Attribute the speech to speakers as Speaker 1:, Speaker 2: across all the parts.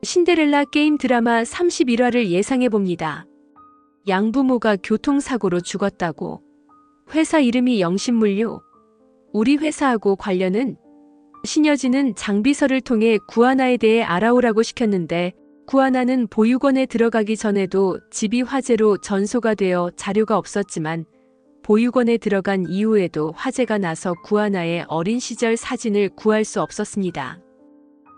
Speaker 1: 신데렐라 게임 드라마 31화를 예상해 봅니다. 양부모가 교통사고로 죽었다고. 회사 이름이 영신물류. 우리 회사하고 관련은 신여진은 장비서를 통해 구하나에 대해 알아오라고 시켰는데 구하나는 보육원에 들어가기 전에도 집이 화재로 전소가 되어 자료가 없었지만 보육원에 들어간 이후에도 화재가 나서 구하나의 어린 시절 사진을 구할 수 없었습니다.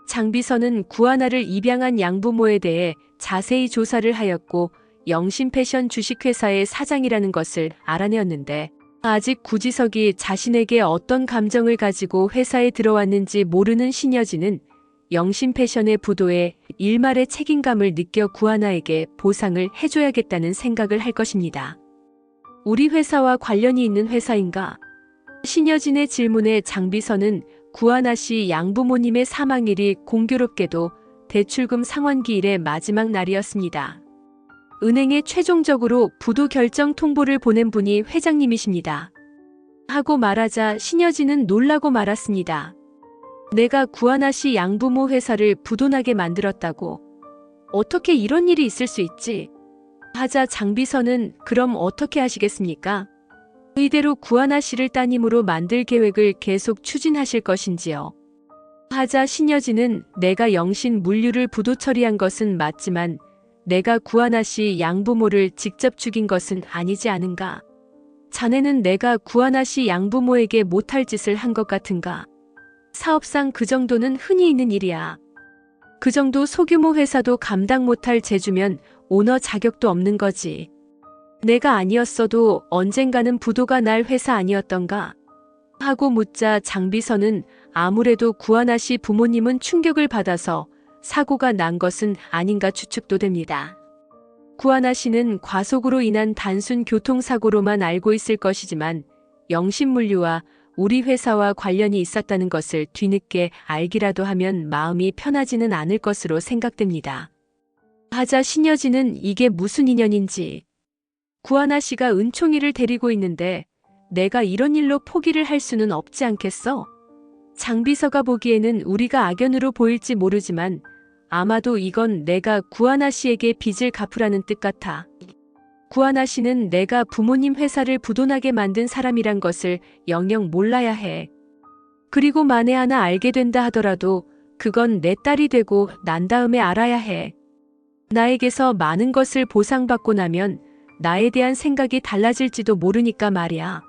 Speaker 1: 장비서는 구하나를 입양한 양부모에 대해 자세히 조사를 하였고 영신 패션 주식회사의 사장이라는 것을 알아내었는데 아직 구지석이 자신에게 어떤 감정을 가지고 회사에 들어왔는지 모르는 신여진은 영신 패션의 부도에 일말의 책임감을 느껴 구하나에게 보상을 해줘야겠다는 생각을 할 것입니다. 우리 회사와 관련이 있는 회사인가? 신여진의 질문에 장비서는 구하나 씨 양부모님의 사망일이 공교롭게도 대출금 상환기일의 마지막 날이었습니다. 은행에 최종적으로 부도 결정 통보를 보낸 분이 회장님이십니다. 하고 말하자 신여진은 놀라고 말았습니다. 내가 구하나 씨 양부모 회사를 부도나게 만들었다고. 어떻게 이런 일이 있을 수 있지? 하자 장비서는 그럼 어떻게 하시겠습니까? 이대로 구하나 씨를 따님으로 만들 계획을 계속 추진하실 것인지요. 하자 신여진은 내가 영신 물류를 부도 처리한 것은 맞지만 내가 구하나 씨 양부모를 직접 죽인 것은 아니지 않은가? 자네는 내가 구하나 씨 양부모에게 못할 짓을 한 것 같은가? 사업상 그 정도는 흔히 있는 일이야. 그 정도 소규모 회사도 감당 못할 재주면 오너 자격도 없는 거지. 내가 아니었어도 언젠가는 부도가 날 회사 아니었던가? 하고 묻자 장비서는 아무래도 구하나 씨 부모님은 충격을 받아서 사고가 난 것은 아닌가 추측도 됩니다. 구하나 씨는 과속으로 인한 단순 교통사고로만 알고 있을 것이지만 영신물류와 우리 회사와 관련이 있었다는 것을 뒤늦게 알기라도 하면 마음이 편하지는 않을 것으로 생각됩니다. 하자 신여진은 이게 무슨 인연인지 구하나 씨가 은총이를 데리고 있는데 내가 이런 일로 포기를 할 수는 없지 않겠어? 장비서가 보기에는 우리가 악연으로 보일지 모르지만 아마도 이건 내가 구하나 씨에게 빚을 갚으라는 뜻 같아. 구하나 씨는 내가 부모님 회사를 부도나게 만든 사람이란 것을 영영 몰라야 해. 그리고 만에 하나 알게 된다 하더라도 그건 내 딸이 되고 난 다음에 알아야 해. 나에게서 많은 것을 보상받고 나면 나에 대한 생각이 달라질지도 모르니까 말이야.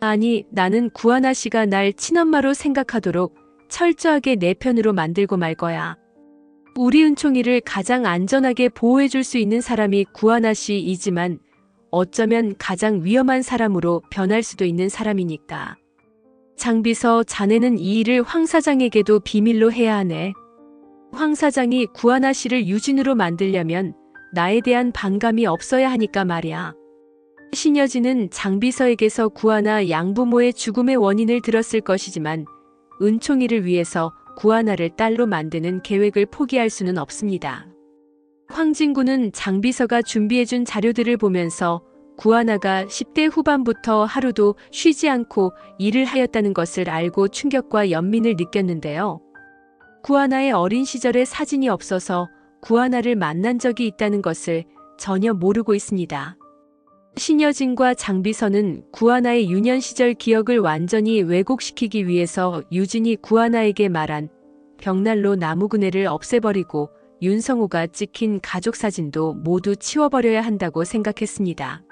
Speaker 1: 아니, 나는 구하나 씨가 날 친엄마로 생각하도록 철저하게 내 편으로 만들고 말 거야. 우리 은총이를 가장 안전하게 보호해줄 수 있는 사람이 구하나 씨이지만 어쩌면 가장 위험한 사람으로 변할 수도 있는 사람이니까. 장비서 자네는 이 일을 황 사장에게도 비밀로 해야 하네. 황 사장이 구하나 씨를 유진으로 만들려면 나에 대한 반감이 없어야 하니까 말이야. 신여진은 장비서에게서 구하나 양부모의 죽음의 원인을 들었을 것이지만 은총이를 위해서 구하나를 딸로 만드는 계획을 포기할 수는 없습니다. 황진구는 장비서가 준비해준 자료들을 보면서 구하나가 10대 후반부터 하루도 쉬지 않고 일을 하였다는 것을 알고 충격과 연민을 느꼈는데요. 구하나의 어린 시절의 사진이 없어서 구하나를 만난 적이 있다는 것을 전혀 모르고 있습니다. 신여진과 장비서는 구하나의 유년 시절 기억을 완전히 왜곡시키기 위해서 유진이 구하나에게 말한 벽난로 나무 그네를 없애버리고 윤성호가 찍힌 가족 사진도 모두 치워버려야 한다고 생각했습니다.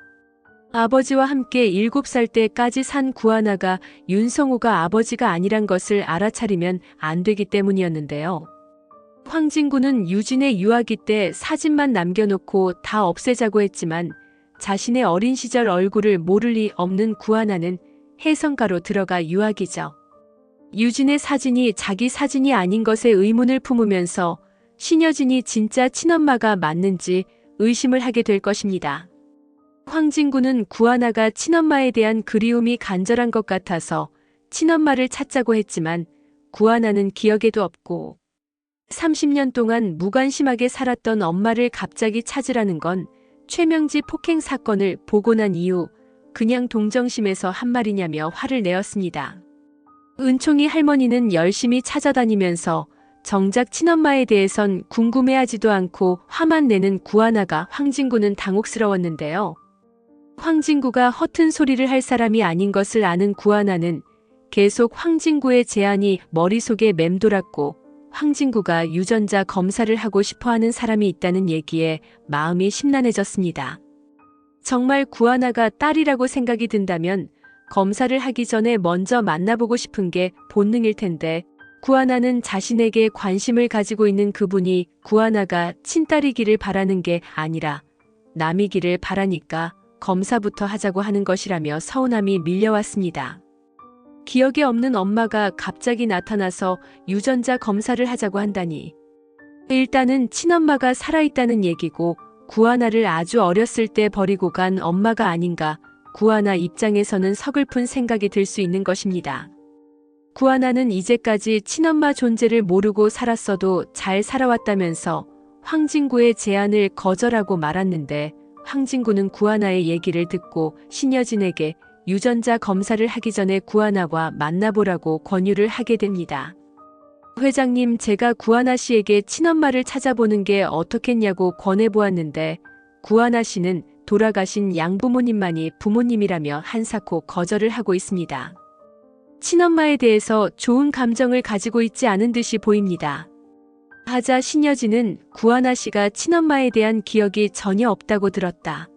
Speaker 1: 아버지와 함께 7살 때까지 산 구하나가 윤성호가 아버지가 아니란 것을 알아차리면 안 되기 때문이었는데요. 황진구는 유진의 유아기 때 사진만 남겨놓고 다 없애자고 했지만 자신의 어린 시절 얼굴을 모를 리 없는 구하나는 해성가로 들어가 유학이죠. 유진의 사진이 자기 사진이 아닌 것에 의문을 품으면서 신여진이 진짜 친엄마가 맞는지 의심을 하게 될 것입니다. 황진구는 구하나가 친엄마에 대한 그리움이 간절한 것 같아서 친엄마를 찾자고 했지만 구하나는 기억에도 없고 30년 동안 무관심하게 살았던 엄마를 갑자기 찾으라는 건 최명지 폭행 사건을 보고 난 이후 그냥 동정심에서 한 말이냐며 화를 내었습니다. 은총이 할머니는 열심히 찾아다니면서 정작 친엄마에 대해선 궁금해하지도 않고 화만 내는 구하나가 황진구는 당혹스러웠는데요. 황진구가 허튼 소리를 할 사람이 아닌 것을 아는 구하나는 계속 황진구의 제안이 머릿속에 맴돌았고 황진구가 유전자 검사를 하고 싶어 하는 사람이 있다는 얘기에 마음이 심란해졌습니다. 정말 구하나가 딸이라고 생각이 든다면 검사를 하기 전에 먼저 만나보고 싶은 게 본능일 텐데 구하나는 자신에게 관심을 가지고 있는 그분이 구하나가 친딸이기를 바라는 게 아니라 남이기를 바라니까 검사부터 하자고 하는 것이라며 서운함이 밀려왔습니다. 기억에 없는 엄마가 갑자기 나타나서 유전자 검사를 하자고 한다니. 일단은 친엄마가 살아있다는 얘기고 구하나를 아주 어렸을 때 버리고 간 엄마가 아닌가 구하나 입장에서는 서글픈 생각이 들 수 있는 것입니다. 구하나는 이제까지 친엄마 존재를 모르고 살았어도 잘 살아왔다면서 황진구의 제안을 거절하고 말았는데 황진구는 구하나의 얘기를 듣고 신여진에게 유전자 검사를 하기 전에 구하나와 만나보라고 권유를 하게 됩니다. 회장님, 제가 구하나 씨에게 친엄마를 찾아보는 게 어떻겠냐고 권해보았는데 구하나 씨는 돌아가신 양부모님만이 부모님이라며 한사코 거절을 하고 있습니다. 친엄마에 대해서 좋은 감정을 가지고 있지 않은 듯이 보입니다. 하자 신여진은 구하나 씨가 친엄마에 대한 기억이 전혀 없다고 들었다.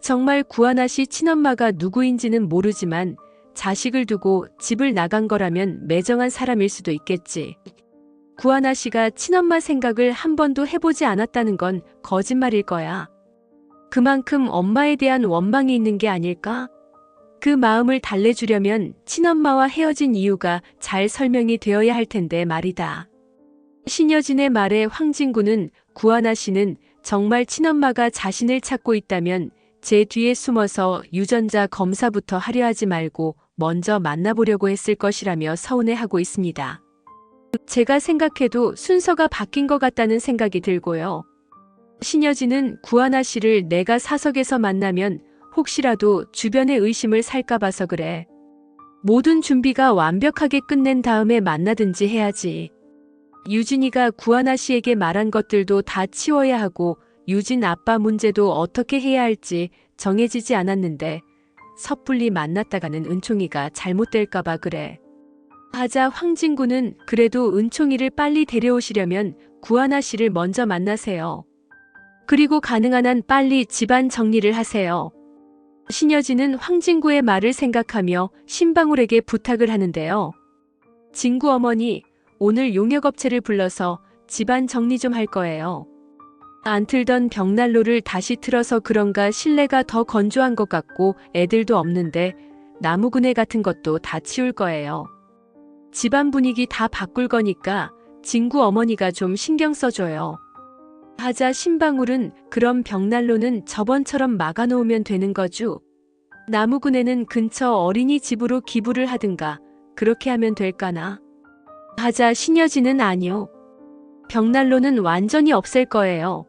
Speaker 1: 정말 구하나 씨 친엄마가 누구인지는 모르지만 자식을 두고 집을 나간 거라면 매정한 사람일 수도 있겠지. 구하나 씨가 친엄마 생각을 한 번도 해보지 않았다는 건 거짓말일 거야. 그만큼 엄마에 대한 원망이 있는 게 아닐까? 그 마음을 달래주려면 친엄마와 헤어진 이유가 잘 설명이 되어야 할 텐데 말이다. 신여진의 말에 황진구는 구하나 씨는 정말 친엄마가 자신을 찾고 있다면 제 뒤에 숨어서 유전자 검사부터 하려 하지 말고 먼저 만나보려고 했을 것이라며 서운해하고 있습니다. 제가 생각해도 순서가 바뀐 것 같다는 생각이 들고요. 신여진은 구하나 씨를 내가 사석에서 만나면 혹시라도 주변의 의심을 살까 봐서 그래. 모든 준비가 완벽하게 끝낸 다음에 만나든지 해야지. 유진이가 구하나 씨에게 말한 것들도 다 치워야 하고 유진 아빠 문제도 어떻게 해야 할지 정해지지 않았는데 섣불리 만났다가는 은총이가 잘못될까봐 그래. 하자 황진구는 그래도 은총이를 빨리 데려오시려면 구하나 씨를 먼저 만나세요. 그리고 가능한 한 빨리 집안 정리를 하세요. 신여진은 황진구의 말을 생각하며 신방울에게 부탁을 하는데요. 진구 어머니, 오늘 용역업체를 불러서 집안 정리 좀 할 거예요. 안 틀던 벽난로를 다시 틀어서 그런가 실내가 더 건조한 것 같고 애들도 없는데 나무 그네 같은 것도 다 치울 거예요. 집안 분위기 다 바꿀 거니까 진구 어머니가 좀 신경 써줘요. 하자 신방울은 그럼 벽난로는 저번처럼 막아놓으면 되는 거죠. 나무그네는 근처 어린이 집으로 기부를 하든가 그렇게 하면 될까나. 하자 신여진은 아니요. 벽난로는 완전히 없앨 거예요.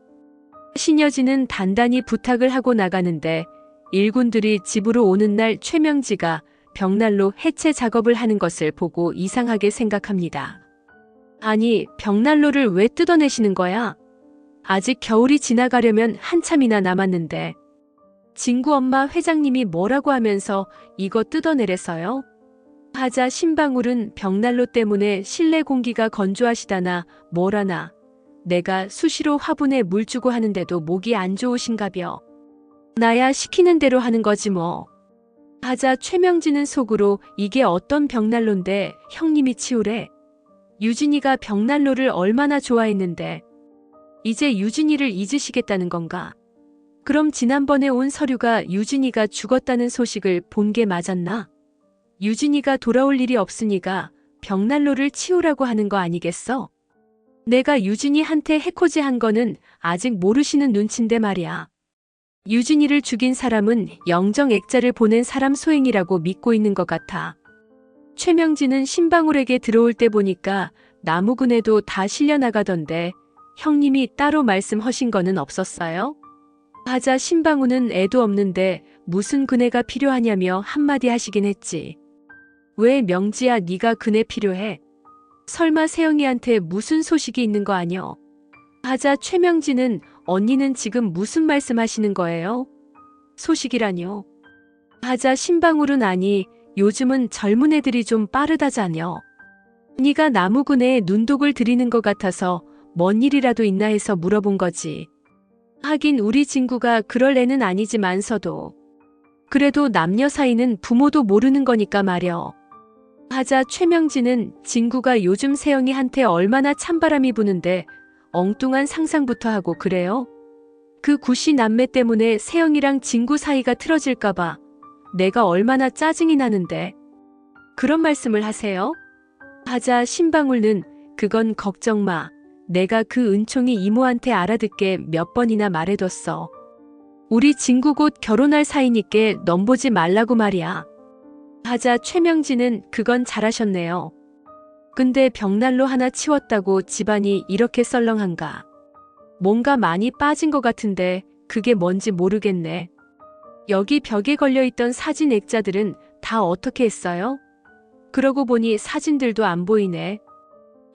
Speaker 1: 신여진은 단단히 부탁을 하고 나가는데 일군들이 집으로 오는 날 최명지가 벽난로 해체 작업을 하는 것을 보고 이상하게 생각합니다. 아니, 벽난로를 왜 뜯어내시는 거야? 아직 겨울이 지나가려면 한참이나 남았는데. 진구 엄마 회장님이 뭐라고 하면서 이거 뜯어내래서요? 하자 신방울은 벽난로 때문에 실내 공기가 건조하시다나 뭐라나 내가 수시로 화분에 물 주고 하는데도 목이 안 좋으신가벼. 나야 시키는 대로 하는 거지 뭐. 하자 최명진은 속으로 이게 어떤 벽난로인데 형님이 치우래. 유진이가 벽난로를 얼마나 좋아했는데. 이제 유진이를 잊으시겠다는 건가? 그럼 지난번에 온 서류가 유진이가 죽었다는 소식을 본 게 맞았나? 유진이가 돌아올 일이 없으니까 벽난로를 치우라고 하는 거 아니겠어? 내가 유진이한테 해코지 한 거는 아직 모르시는 눈치인데 말이야. 유진이를 죽인 사람은 영정 액자를 보낸 사람 소행이라고 믿고 있는 것 같아. 최명진은 신방울에게 들어올 때 보니까 나무근에도 다 실려나가던데 형님이 따로 말씀하신 거는 없었어요? 하자 신방우는 애도 없는데 무슨 그네가 필요하냐며 한마디 하시긴 했지. 왜 명지야 네가 그네 필요해? 설마 세영이한테 무슨 소식이 있는 거 아니여? 하자 최명진은 언니는 지금 무슨 말씀하시는 거예요? 소식이라뇨? 하자 신방울은 아니 요즘은 젊은 애들이 좀 빠르다자녀. 네가 나무군에 눈독을 들이는 것 같아서 뭔 일이라도 있나 해서 물어본 거지. 하긴 우리 친구가 그럴 애는 아니지만서도. 그래도 남녀 사이는 부모도 모르는 거니까 말여. 하자 최명진은 진구가 요즘 세영이한테 얼마나 찬바람이 부는데 엉뚱한 상상부터 하고 그래요? 그 구씨 남매 때문에 세영이랑 진구 사이가 틀어질까봐 내가 얼마나 짜증이 나는데. 그런 말씀을 하세요? 하자 신방울은 그건 걱정 마. 내가 그 은총이 이모한테 알아듣게 몇 번이나 말해뒀어. 우리 진구 곧 결혼할 사이니께 넘보지 말라고 말이야. 하자 최명진은 그건 잘하셨네요. 근데 벽난로 하나 치웠다고 집안이 이렇게 썰렁한가. 뭔가 많이 빠진 것 같은데 그게 뭔지 모르겠네. 여기 벽에 걸려있던 사진 액자들은 다 어떻게 했어요? 그러고 보니 사진들도 안 보이네.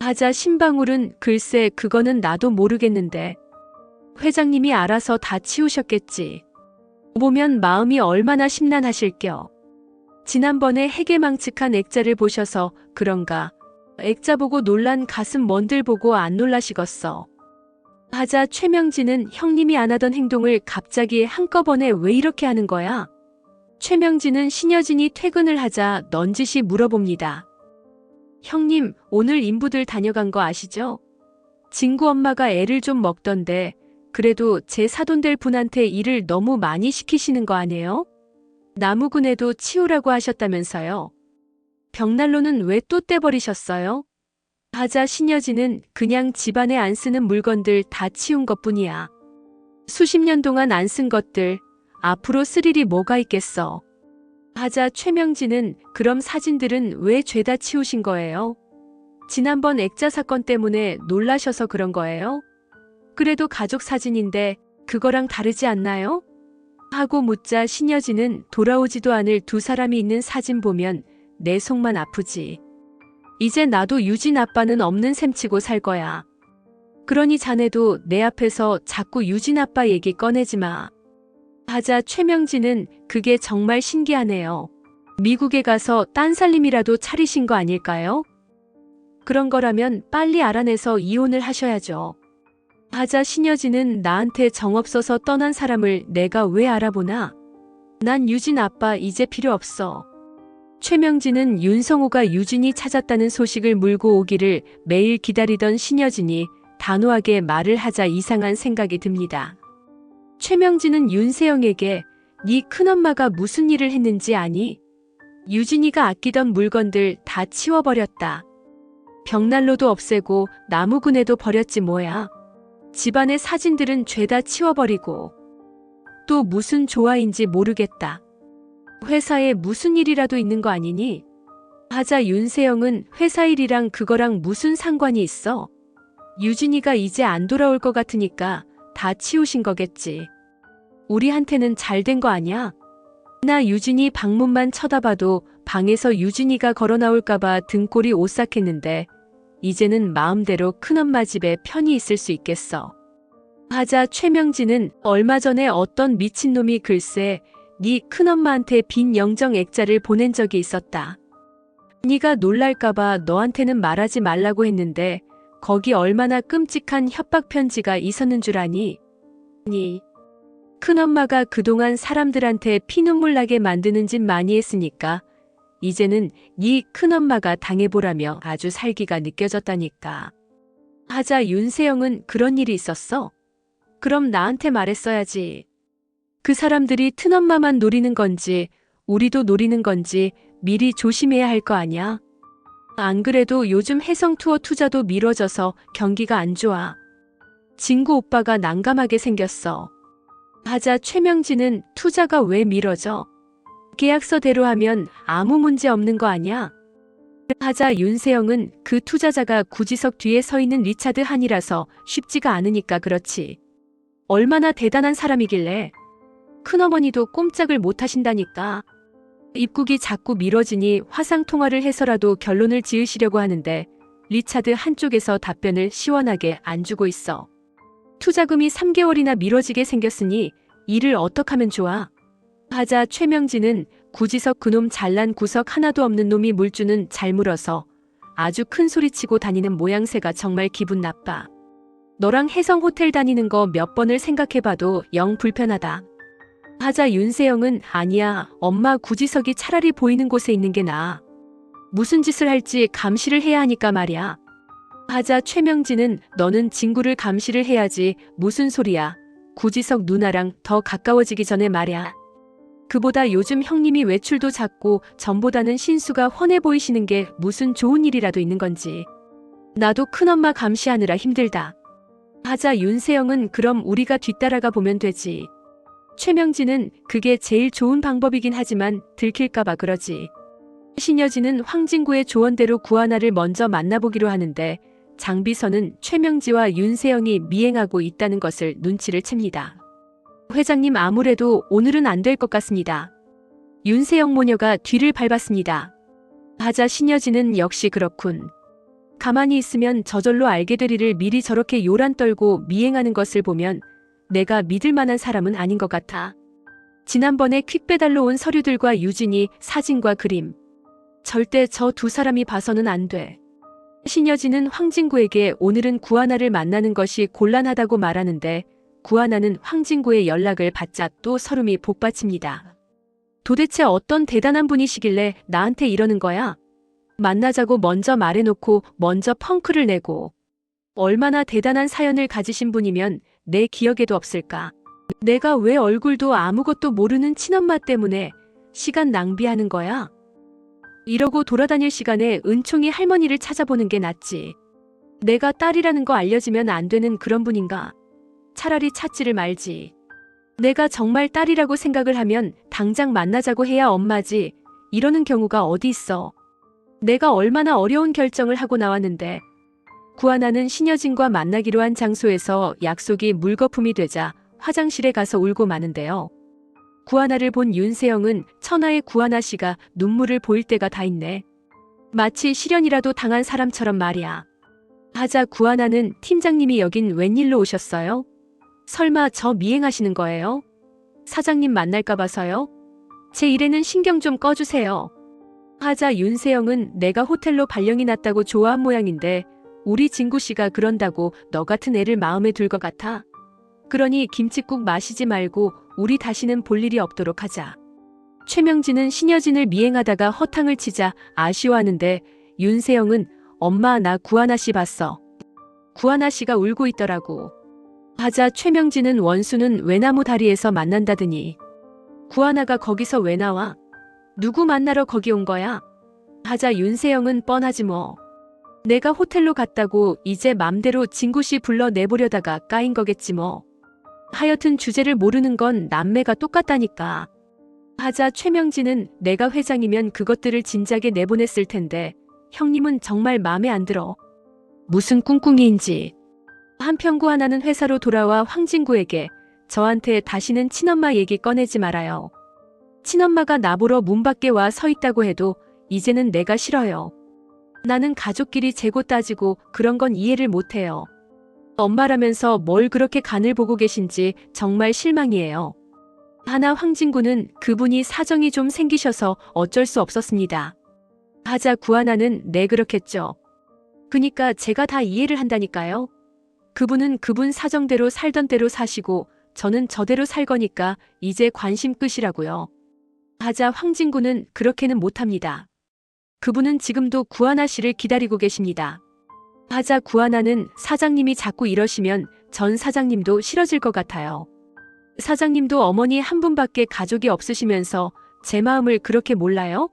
Speaker 1: 하자 신방울은 글쎄 그거는 나도 모르겠는데. 회장님이 알아서 다 치우셨겠지. 보면 마음이 얼마나 심란하실겨. 지난번에 해계망측한 액자를 보셔서 그런가. 액자 보고 놀란 가슴 먼들 보고 안 놀라시겠어. 하자 최명진은 형님이 안 하던 행동을 갑자기 한꺼번에 왜 이렇게 하는 거야? 최명진은 신여진이 퇴근을 하자 넌지시 물어봅니다. 형님, 오늘 인부들 다녀간 거 아시죠? 진구 엄마가 애를 좀 먹던데, 그래도 제 사돈 될 분한테 일을 너무 많이 시키시는 거 아니에요? 나무군에도 치우라고 하셨다면서요. 벽난로는 왜 또 떼버리셨어요? 하자 신여진은 그냥 집안에 안 쓰는 물건들 다 치운 것 뿐이야. 수십 년 동안 안 쓴 것들, 앞으로 쓸 일이 뭐가 있겠어. 하자 최명진은 그럼 사진들은 왜 죄다 치우신 거예요? 지난번 액자 사건 때문에 놀라셔서 그런 거예요? 그래도 가족 사진인데 그거랑 다르지 않나요? 하고 묻자 신여진은 돌아오지도 않을 두 사람이 있는 사진 보면 내 속만 아프지. 이제 나도 유진 아빠는 없는 셈치고 살 거야. 그러니 자네도 내 앞에서 자꾸 유진 아빠 얘기 꺼내지 마. 하자 최명진은 그게 정말 신기하네요. 미국에 가서 딴 살림이라도 차리신 거 아닐까요? 그런 거라면 빨리 알아내서 이혼을 하셔야죠. 하자 신여진은 나한테 정없어서 떠난 사람을 내가 왜 알아보나? 난 유진 아빠 이제 필요 없어. 최명진은 윤성호가 유진이 찾았다는 소식을 물고 오기를 매일 기다리던 신여진이 단호하게 말을 하자 이상한 생각이 듭니다. 최명진은 윤세영에게 네 큰엄마가 무슨 일을 했는지 아니? 유진이가 아끼던 물건들 다 치워버렸다. 벽난로도 없애고 나무군에도 버렸지 뭐야. 집안의 사진들은 죄다 치워버리고 또 무슨 조화인지 모르겠다. 회사에 무슨 일이라도 있는 거 아니니? 하자 윤세영은 회사 일이랑 그거랑 무슨 상관이 있어? 유진이가 이제 안 돌아올 것 같으니까 다 치우신 거겠지. 우리한테는 잘 된 거 아니야? 나 유진이 방문만 쳐다봐도 방에서 유진이가 걸어 나올까봐 등골이 오싹했는데 이제는 마음대로 큰엄마 집에 편히 있을 수 있겠어. 하자 최명진은 얼마 전에 어떤 미친놈이 글쎄 네 큰엄마한테 빈 영정 액자를 보낸 적이 있었다. 네가 놀랄까봐 너한테는 말하지 말라고 했는데 거기 얼마나 끔찍한 협박 편지가 있었는 줄 아니? 니 큰엄마가 그동안 사람들한테 피눈물 나게 만드는 짓 많이 했으니까 이제는 네 큰엄마가 당해보라며 아주 살기가 느껴졌다니까. 하자 윤세영은 그런 일이 있었어? 그럼 나한테 말했어야지. 그 사람들이 큰엄마만 노리는 건지 우리도 노리는 건지 미리 조심해야 할 거 아니야? 안 그래도 요즘 해성 투어 투자도 미뤄져서 경기가 안 좋아. 진구 오빠가 난감하게 생겼어. 하자 최명진은 투자가 왜 미뤄져? 계약서대로 하면 아무 문제 없는 거 아니야? 하자 윤세영은 그 투자자가 구지석 뒤에 서 있는 리차드 한이라서 쉽지가 않으니까 그렇지. 얼마나 대단한 사람이길래. 큰어머니도 꼼짝을 못 하신다니까. 입국이 자꾸 미뤄지니 화상 통화를 해서라도 결론을 지으시려고 하는데 리차드 한쪽에서 답변을 시원하게 안 주고 있어. 투자금이 3개월이나 미뤄지게 생겼으니 일을 어떡하면 좋아? 하자 최명진은 구지석 그놈 잘난 구석 하나도 없는 놈이 물주는 잘 물어서 아주 큰 소리치고 다니는 모양새가 정말 기분 나빠. 너랑 해성 호텔 다니는 거 몇 번을 생각해봐도 영 불편하다. 하자 윤세영은 아니야 엄마 구지석이 차라리 보이는 곳에 있는 게 나아. 무슨 짓을 할지 감시를 해야 하니까 말이야. 하자 최명진은 너는 친구를 감시를 해야지 무슨 소리야. 구지석 누나랑 더 가까워지기 전에 말이야. 그보다 요즘 형님이 외출도 작고 전보다는 신수가 훤해 보이시는 게 무슨 좋은 일이라도 있는 건지. 나도 큰엄마 감시하느라 힘들다. 하자 윤세영은 그럼 우리가 뒤따라가 보면 되지. 최명진은 그게 제일 좋은 방법이긴 하지만 들킬까봐 그러지. 신여진은 황진구의 조언대로 구하나를 먼저 만나보기로 하는데 장비서는 최명지와 윤세영이 미행하고 있다는 것을 눈치를 챕니다. 회장님 아무래도 오늘은 안 될 것 같습니다. 윤세영 모녀가 뒤를 밟았습니다. 하자 신여진은 역시 그렇군. 가만히 있으면 저절로 알게 될 일을 미리 저렇게 요란 떨고 미행하는 것을 보면 내가 믿을 만한 사람은 아닌 것 같아. 지난번에 퀵 배달로 온 서류들과 유진이 사진과 그림. 절대 저 두 사람이 봐서는 안 돼. 신여진은 황진구에게 오늘은 구하나를 만나는 것이 곤란하다고 말하는데 구하나는 황진구의 연락을 받자 또 서름이 복받칩니다. 도대체 어떤 대단한 분이시길래 나한테 이러는 거야? 만나자고 먼저 말해놓고 먼저 펑크를 내고 얼마나 대단한 사연을 가지신 분이면 내 기억에도 없을까? 내가 왜 얼굴도 아무것도 모르는 친엄마 때문에 시간 낭비하는 거야? 이러고 돌아다닐 시간에 은총이 할머니를 찾아보는 게 낫지. 내가 딸이라는 거 알려지면 안 되는 그런 분인가? 차라리 찾지를 말지. 내가 정말 딸이라고 생각을 하면 당장 만나자고 해야 엄마지. 이러는 경우가 어디 있어. 내가 얼마나 어려운 결정을 하고 나왔는데. 구하나는 신여진과 만나기로 한 장소에서 약속이 물거품이 되자 화장실에 가서 울고 마는데요. 구하나를 본 윤세영은 천하의 구하나 씨가 눈물을 보일 때가 다 있네. 마치 실연이라도 당한 사람처럼 말이야. 하자 구하나는 팀장님이 여긴 웬일로 오셨어요? 설마 저 미행하시는 거예요? 사장님 만날까 봐서요? 제 일에는 신경 좀 꺼주세요. 하자 윤세영은 내가 호텔로 발령이 났다고 좋아한 모양인데 우리 진구 씨가 그런다고 너 같은 애를 마음에 들것 같아. 그러니 김치국 마시지 말고 우리 다시는 볼 일이 없도록 하자. 최명진은 신여진을 미행하다가 허탕을 치자 아쉬워하는데 윤세영은 엄마 나 구하나 씨 봤어. 구하나 씨가 울고 있더라고. 하자 최명진은 원수는 외나무 다리에서 만난다더니 구하나가 거기서 왜 나와? 누구 만나러 거기 온 거야? 하자 윤세영은 뻔하지 뭐. 내가 호텔로 갔다고 이제 맘대로 진구씨 불러 내보려다가 까인 거겠지 뭐. 하여튼 주제를 모르는 건 남매가 똑같다니까. 하자 최명진은 내가 회장이면 그것들을 진작에 내보냈을 텐데 형님은 정말 마음에 안 들어. 무슨 꿍꿍이인지. 한평구 하나는 회사로 돌아와 황진구에게 저한테 다시는 친엄마 얘기 꺼내지 말아요. 친엄마가 나보러 문 밖에 와 서 있다고 해도 이제는 내가 싫어요. 나는 가족끼리 재고 따지고 그런 건 이해를 못해요. 엄마라면서 뭘 그렇게 간을 보고 계신지 정말 실망이에요. 하나 황진구는 그분이 사정이 좀 생기셔서 어쩔 수 없었습니다. 하자 구하나는 네 그렇겠죠. 그니까 제가 다 이해를 한다니까요. 그분은 그분 사정대로 살던 대로 사시고 저는 저대로 살 거니까 이제 관심 끝이라고요. 하자 황진구는 그렇게는 못합니다. 그분은 지금도 구하나 씨를 기다리고 계십니다. 하자 구하나는 사장님이 자꾸 이러시면 전 사장님도 싫어질 것 같아요. 사장님도 어머니 한 분밖에 가족이 없으시면서 제 마음을 그렇게 몰라요?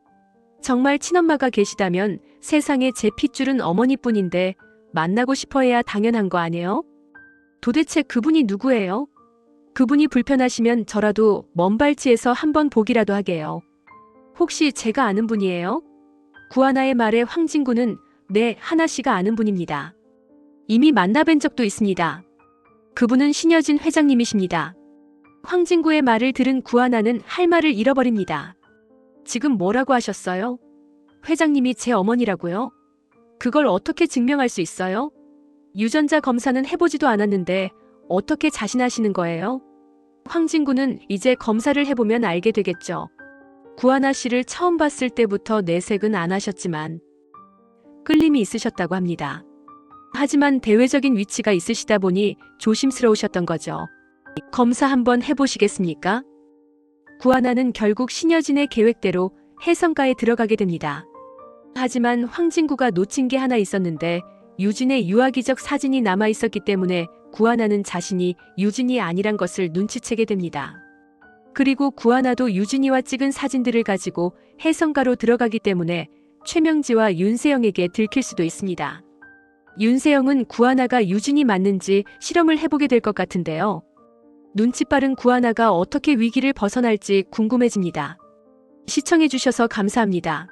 Speaker 1: 정말 친엄마가 계시다면 세상에 제 핏줄은 어머니뿐인데 만나고 싶어 해야 당연한 거 아니에요? 도대체 그분이 누구예요? 그분이 불편하시면 저라도 먼 발치에서 한번 보기라도 하게요. 혹시 제가 아는 분이에요? 구하나의 말에 황진구는 네, 하나 씨가 아는 분입니다. 이미 만나뵌 적도 있습니다. 그분은 신여진 회장님이십니다. 황진구의 말을 들은 구하나는 할 말을 잃어버립니다. 지금 뭐라고 하셨어요? 회장님이 제 어머니라고요? 그걸 어떻게 증명할 수 있어요? 유전자 검사는 해보지도 않았는데 어떻게 자신하시는 거예요? 황진구는 이제 검사를 해보면 알게 되겠죠. 구하나 씨를 처음 봤을 때부터 내색은 안 하셨지만 끌림이 있으셨다고 합니다. 하지만 대외적인 위치가 있으시다 보니 조심스러우셨던 거죠. 검사 한번 해보시겠습니까? 구하나는 결국 신여진의 계획대로 해성가에 들어가게 됩니다. 하지만 황진구가 놓친 게 하나 있었는데 유진의 유아기적 사진이 남아 있었기 때문에 구하나는 자신이 유진이 아니란 것을 눈치채게 됩니다. 그리고 구하나도 유진이와 찍은 사진들을 가지고 해성가로 들어가기 때문에 최명지와 윤세영에게 들킬 수도 있습니다. 윤세영은 구하나가 유진이 맞는지 실험을 해보게 될 것 같은데요. 눈치 빠른 구하나가 어떻게 위기를 벗어날지 궁금해집니다. 시청해주셔서 감사합니다.